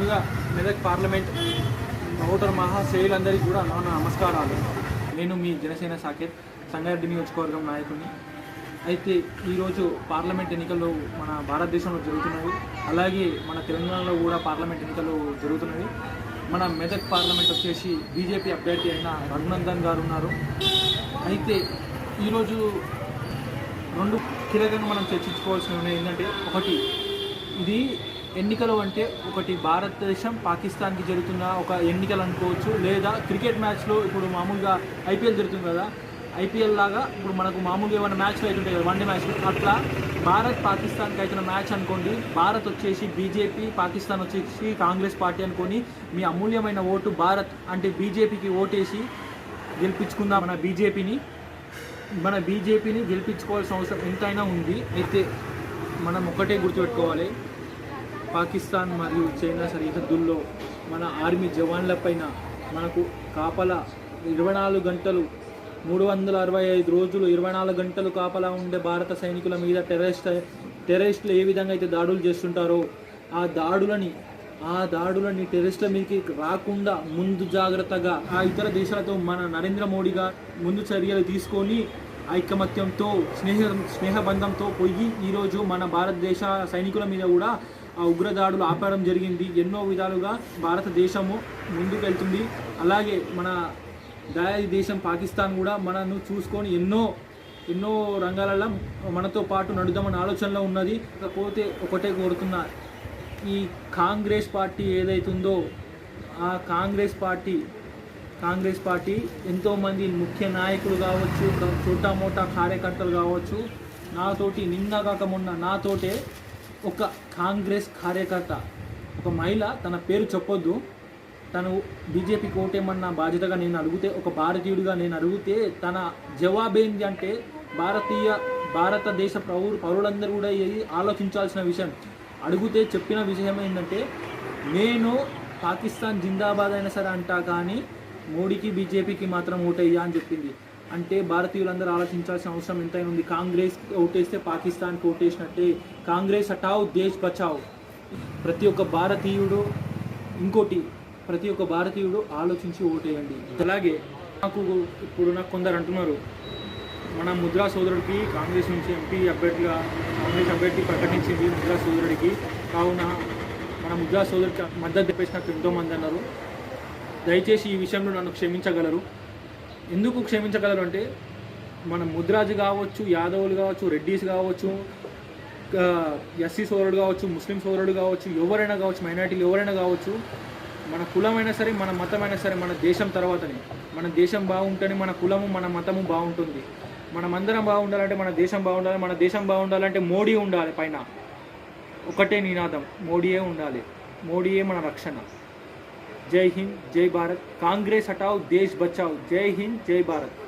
ముందుగా Medak parliament voter మహాశైలందరికీ కూడా నా నమస్కారాలు. నేను మీ జనసేన సాకేత్ సంగారెడ్డి నియోజకవర్గం నాయకుడిని. అయితే ఈరోజు పార్లమెంట్ ఎన్నికలు మన భారతదేశంలో జరుగుతున్నవి. అలాగే మన తెలంగాణలో కూడా పార్లమెంట్ ఎన్నికలు జరుగుతున్నవి. మన మెదక్ పార్లమెంట్ వచ్చేసి బీజేపీ అభ్యర్థి అయిన రఘునందన్ గారు ఉన్నారు. అయితే ఈరోజు రెండు కీలకంగా మనం చర్చించుకోవాల్సినవి ఏంటంటే ఒకటి ఇది ఎన్నికలు అంటే ఒకటి భారతదేశం పాకిస్తాన్కి జరుగుతున్న ఒక ఎన్నికలు అనుకోవచ్చు. లేదా క్రికెట్ మ్యాచ్లో ఇప్పుడు మామూలుగా ఐపీఎల్ జరుగుతుంది కదా. ఐపీఎల్ లాగా ఇప్పుడు మనకు మామూలుగా ఏమైనా మ్యాచ్లు అవుతుంటాయి కదా వన్డే మ్యాచ్లు. అట్లా భారత్ పాకిస్తాన్కి అవుతున్న మ్యాచ్ అనుకోండి భారత్ వచ్చేసి బీజేపీ పాకిస్తాన్ వచ్చేసి కాంగ్రెస్ పార్టీ అనుకొని మీ అమూల్యమైన ఓటు భారత్ అంటే బీజేపీకి ఓటేసి గెలిపించుకుందాం మన బీజేపీని. మన బీజేపీని గెలిపించుకోవాల్సిన అవసరం ఎంతైనా ఉంది. అయితే మనం ఒకటే గుర్తుపెట్టుకోవాలి. పాకిస్తాన్ మరియు చైనా సరిహద్దుల్లో మన ఆర్మీ జవాన్లపైన మనకు కాపలా ఇరవై నాలుగు గంటలు మూడు వందల అరవై ఐదు రోజులు ఇరవై నాలుగు గంటలు కాపలా ఉండే భారత సైనికుల మీద టెర్రరిస్ట్ టెర్రరిస్టులు ఏ విధంగా అయితే దాడులు చేస్తుంటారో ఆ దాడులని ఆ దాడులని టెర్రరిస్టుల మీదకి రాకుండా ముందు జాగ్రత్తగా ఆ ఇతర దేశాలతో మన నరేంద్ర మోడీగా ముందు చర్యలు తీసుకొని ఐకమత్యంతో స్నేహ స్నేహబంధంతో పోయి ఈరోజు మన భారతదేశ సైనికుల మీద కూడా ఉగ్రదాడులు ఆపడం జరిగింది. ఎన్నో విధాలుగా భారతదేశము ముందుకెళ్తుంది. అలాగే మన దాయాది దేశం పాకిస్తాన్ కూడా మనను చూసుకొని ఎన్నో ఎన్నో రంగాలలో మనతో పాటు నడుద్దామన్న ఆలోచనలో ఉన్నది. కాకపోతే ఒకటే కోరుతున్నా ఈ కాంగ్రెస్ పార్టీ ఏదైతుందో ఆ కాంగ్రెస్ పార్టీ కాంగ్రెస్ పార్టీ ఎంతోమంది ముఖ్య నాయకులు కావచ్చు చోటా మోటా కార్యకర్తలు కావచ్చు నాతోటి నిన్న కాక మొన్న నాతోటే ఒక కాంగ్రెస్ కార్యకర్త ఒక మహిళ తన పేరు చెప్పొద్దు. తను బీజేపీకి ఓటేమన్న బాధ్యతగా నేను అడిగితే ఒక భారతీయుడిగా నేను అడిగితే తన జవాబేంటి అంటే భారతీయ భారతదేశ పౌరు పౌరులందరూ కూడా ఇది ఆలోచించాల్సిన విషయం. అడిగితే చెప్పిన విషయం ఏంటంటే నేను పాకిస్తాన్ జిందాబాద్ అయినా సరే అంటా కానీ మోడీకి బీజేపీకి మాత్రం ఓటయ్యా అని చెప్పింది. అంటే భారతీయులందరూ ఆలోచించాల్సిన అవసరం ఎంతైనా ఉంది. కాంగ్రెస్ ఓటేస్తే పాకిస్తాన్కి ఓటేసినట్టే. కాంగ్రెస్ హటావ్ దేశ్ బచావ్. ప్రతి ఒక్క భారతీయుడు ఇంకోటి ప్రతి ఒక్క భారతీయుడు ఆలోచించి ఓటేయండి. అలాగే నాకు ఇప్పుడు నాకు కొందరు అంటున్నారు మన ముద్రా సోదరుడికి కాంగ్రెస్ నుంచి ఎంపీ అభ్యర్థిగా కాంగ్రెస్ అభ్యర్థి ప్రకటించింది ముద్రా సోదరుడికి. కావున మన ముద్రా సోదరుడికి మద్దతు తెప్పేసినట్టు ఎంతోమంది అన్నారు. దయచేసి ఈ విషయంలో నన్ను క్షమించగలరు. ఎందుకు క్షమించగలరు అంటే మన ముద్రాజు కావచ్చు యాదవులు కావచ్చు రెడ్డీస్ కావచ్చు ఎస్సీ సోదరుడు కావచ్చు ముస్లిం సోదరుడు కావచ్చు ఎవరైనా కావచ్చు మైనార్టీలు ఎవరైనా కావచ్చు మన కులమైనా సరే మన మతమైనా సరే మన దేశం తర్వాతనే మన దేశం బాగుంటేనే మన కులము మన మతము బాగుంటుంది. మనమందరం బాగుండాలంటే మన దేశం బాగుండాలి మన దేశం బాగుండాలంటే మోడీ ఉండాలి పైన. ఒకటే నినాదం మోడీయే ఉండాలి. మోడీయే మన రక్షణ. జై హింద్ జై భారత్ కాంగ్రెస్ హటావ్ దేశ్ బచావ్ జై హింద్ జై భారత్